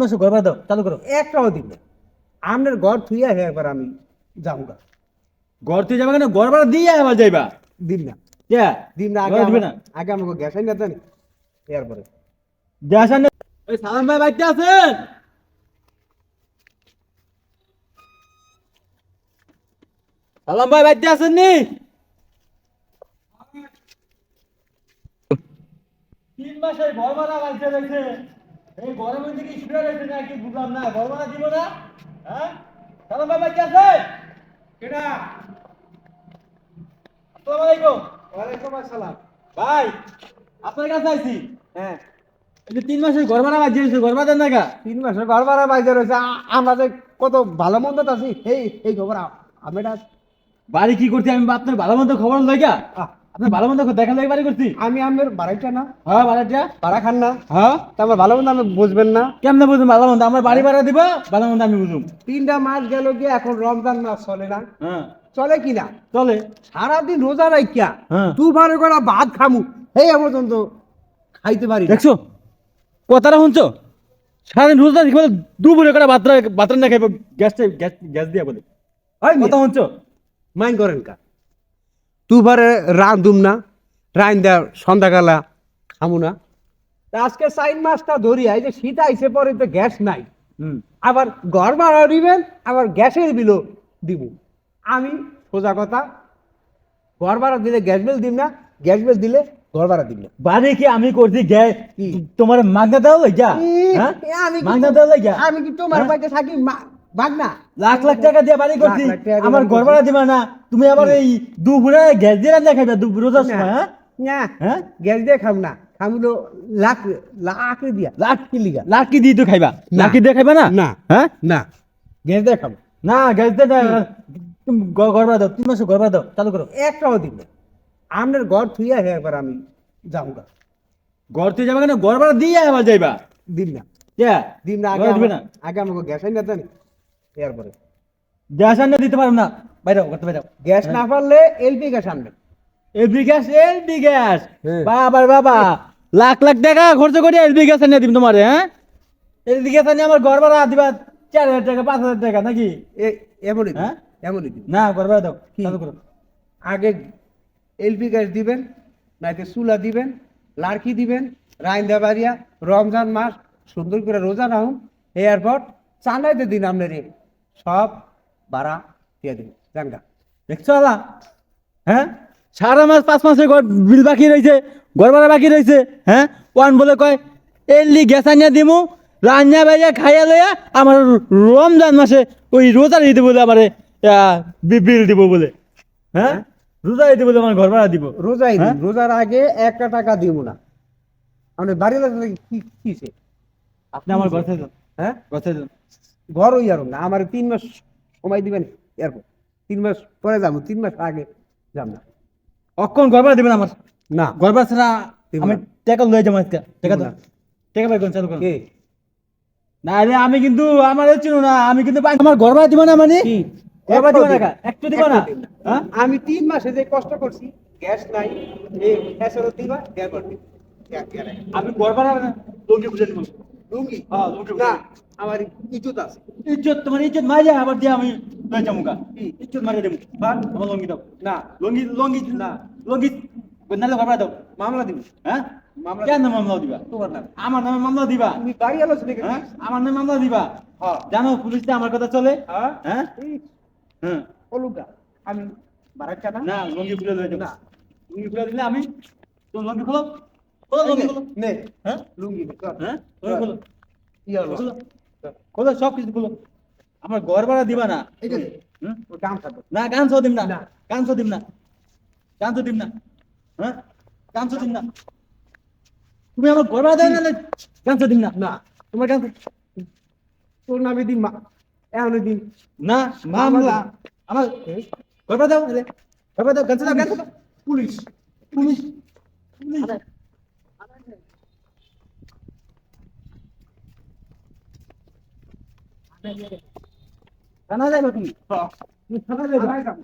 মাসে ঘর দাও চালু করো। একটাও দিব না আপনার ঘর থুইয়া হে একবার আমি যাব গা ঘর থেকে যাবে কেন? ঘর ভাড়া দিয়ে আবার যাইবা? দিন না। কে দিন না আগে দিবে না? আগে আমাকে গ্যাস আইন দেন এরপরে। গ্যাস আনে ওই সালাম ভাই বাড়িতে আছেন? সালাম ভাই বাড়িতে আছেন নি? তিন মাসের ঘর ভাড়া বাড়িতে রয়েছে। এই কি শুয়ে রয়েছে নাকি বুঝলাম না? দিব না হ্যাঁ? সালাম ভাই বাড়িতে আছে? কেডা? আসসালামু আলাইকুম। ওয়ালাইকুম আসসালাম। ভাই আপনার কাছে আইছি। হ্যাঁ। যে তিন মাসের ঘর ভাড়া রয়েছে ঘর ভাড়া না তিন মাসের ঘর ভাড়া রয়েছে। আমরা যে কত ভালো মন্দ আছি এই এই খবর আমি এটা বাড়ি কি করতে আমি আপনার ভালো মন্দ খবর লাগা আহ, আপনার ভালো মন্দ দেখা লাগে বাড়ি করছি? আমি আপনার বাড়াইটা না। হ্যাঁ বাড়িটা? ভাড়া খান না। হ্যাঁ? তা আমার ভালো মন্দ আমি বুঝবেন না। কেমনে বুঝুন ভালো মন্দ? আমার বাড়ি ভাড়া দিব ভালো মন্দ আমি বুঝুম। তিনটা মাস গেল গিয়ে এখন রমজান মাস চলে না। হ্যাঁ। চলে কি না? চলে। সারাদিন রোজা রাখিয়া হ্যাঁ। তুফানে করে ভাত খামু এই আমার পর্যন্ত খাইতে পারি দেখছ? কথাটা শুনছো? সারাদিন রোজা দেখি বলে দুপুরে করে বাতরা বাতরা না খাইব গ্যাসটা গ্যাস গ্যাস দিয়া বলে। কথা শুনছো? মাইন করেন কা। তুফারে রাঁধুম না রাইন দেওয়ার সন্ধ্যাকালা খামু না। আজকে চাইন মাসটা ধরি এই যে শীত আইসে পরে তো গ্যাস নাই। আবার ঘর ভাড়া দিবেন আবার গ্যাসের বিলও দিব। আমি সোজা কথা ঘর ভাড়া দিলে গ্যাস বিল দিব না গ্যাস বিল দিলে ঘর ভাড়া দিব না। বাড়ি কি আমি করছি গ্যাস? তোমার মাগনা দাও ই, হ্যাঁ? আমি মাগনা দাও লইগা আমি কি তোমার হ্যাঁ? বাড়িতে থাকি? বাগ না লাখ লাখ টাকা দিয়ে বাড়ি করছি। দিয়ে আমার ঘর ভাড়া দিবা না। তুমি আবার এই দুপুরে গ্যাস দিয়ে রান্না খাইবা দুপুর রোজার সময় হ্যাঁ? না হ্যাঁ? গ্যাস দিয়ে খাম না খামলো লাখ লাখ দিয়া। লাখ কি লিগা। লাকি দিয়ে তো খাইবা? না। লাকি দিয়ে খাইবা না? না। হ্যাঁ? না। গ্যাস দিয়ে খাব? না গ্যাস দিয়ে না তুমি ভাড়া দাও তিন মাসে ভাড়া দাও চালু করো। একটাও দিব আপনার ঘর থুইয়া হে একবার আমি যাব গা ঘর থেকে যাবে কেন? ঘর ভাড়া দিয়ে আবার যাইবা? দিন না। কে? দিন না আগে দিবে না? আগে আমাকে গ্যাস আইন দেন এরপরে। গ্যাস আনিয়ে দিতে পারো না। বাইরে করতে বাইরে গ্যাস না পারলে এলপি গ্যাস আনবেন। L P gas L P gas. হ্যাঁ। বাবার বাবা লাখ লাখ টাকা খরচ করে এলপি গ্যাস আনিয়ে দিম তোমারে হ্যাঁ? এলপি গ্যাস আনিয়ে আমার ঘর ভাড়া দিবা চার হাজার টাকা পাঁচ হাজার টাকা নাকি? এ- এমনই হ্যাঁ? এমনই না ঘর ভাড়া দাও কি? চালু করো। আগে এলপি গ্যাস দিবেন নাইতে চুলা দিবেন লাড়কি দিবেন রাইন্দা বাড়িয়া রমজান মাস সুন্দর করে রোজা রাখুন এয়ারপোর্ট চালাইতে দিন আপনার। সব ভাড়া দিয়ে দিন জানগা দেখছ আলা হ্যাঁ? সারা মাস পাঁচ মাসে ঘর বিল বাকি রয়েছে ঘর ভাড়া বাকি রয়েছে হ্যাঁ? ওয়ান বলে কয় এলি গ্যাস আনিয়া দিমু রান্না বাইয়া খাইয়া লইয়া আমার রমজান মাসে ওই রোজা দিতে বলে আমার বিল দিব বলে। হ্যাঁ? রোজা দিতে বলে আমার ঘর ভাড়া দিব। দিন হ্যাঁ? রোজার আগে একটা টাকা দিব না। আপনি বাড়ি লাগলে কি কিসে আপনি আমার যান হ্যাঁ? থেকে ঘর ওই আর না আমার তিন মাস সময় দিবেন এরপর। তিন মাস পরে যাব তিন মাস আগে যাব। না অক্ষণ ভাড়া দিবেন আমার? না। ভাড়া ছাড়া আমি। টাকা লয়ে যাব আজকে। টাকা টাকা পাই চালু করুন। কে? না রে আমি কিন্তু আমার চিনো না আমি কিন্তু আমার ভাড়া দিব না মানে? ভাড়া দিব না। একটু দিব না। হ্যাঁ? আমি তিন মাসে যে কষ্ট করছি গ্যাস নাই এই গ্যাসেরও দিবা এরপর। আমি না লুঙ্গি খুলে দিব। লুঙ্গি হ্যাঁ, না আমার ইজ্জত আছে। ইজ্জত তোমার ইজ্জত মারিয়া আবার দিয়ে আমি লয়ে যাব কা? ইজ্জত মারিয়া দেবো। বাদ। আমার লুঙ্গি দাও। না। লুঙ্গি লুঙ্গি না। লুঙ্গি নাহলে ঘর দাও। মামলা দিব। হ্যাঁ? মামলা কেন মামলা দিবা? তোমার নাম। আমার নামে মামলা দিবা? তুমি বাড়ি আলোচনা হ্যাঁ? আমার নামে মামলা দিবা? হ্যাঁ। জানো পুলিশ আমার কথা চলে? হ্যাঁ? হ্যাঁ? হ্যাঁ। আমি বাড়াচ্ছা না? না লুঙ্গি খুলে না। লুঙ্গি খুলে দিলে আমি তো লুঙ্গি খোলো। নে হ্যাঁ লুঙ্গি হ্যাঁ খোলো হলো? খোলো খোলো সব কিছু খোলো আমার ঘর ভাড়া দিবা না না গান সো দিম না। গান সো দিম না গান সো দিম না হ্যাঁ গান সো দিম না তুমি আমার ঘর ভাড়া দেয় না গান সো দিম না না তোমার গান তোর নামে দিন মা এমন দিন না মামলা আমার ঘর ভাড়া দাও ঘর ভাড়া দাও গান সো দাও গান সো পুলিশ পুলিশ পুলিশ থানা যাবে তুমি হ্যাঁ। তুমি থানা যাবে থানায় যাব।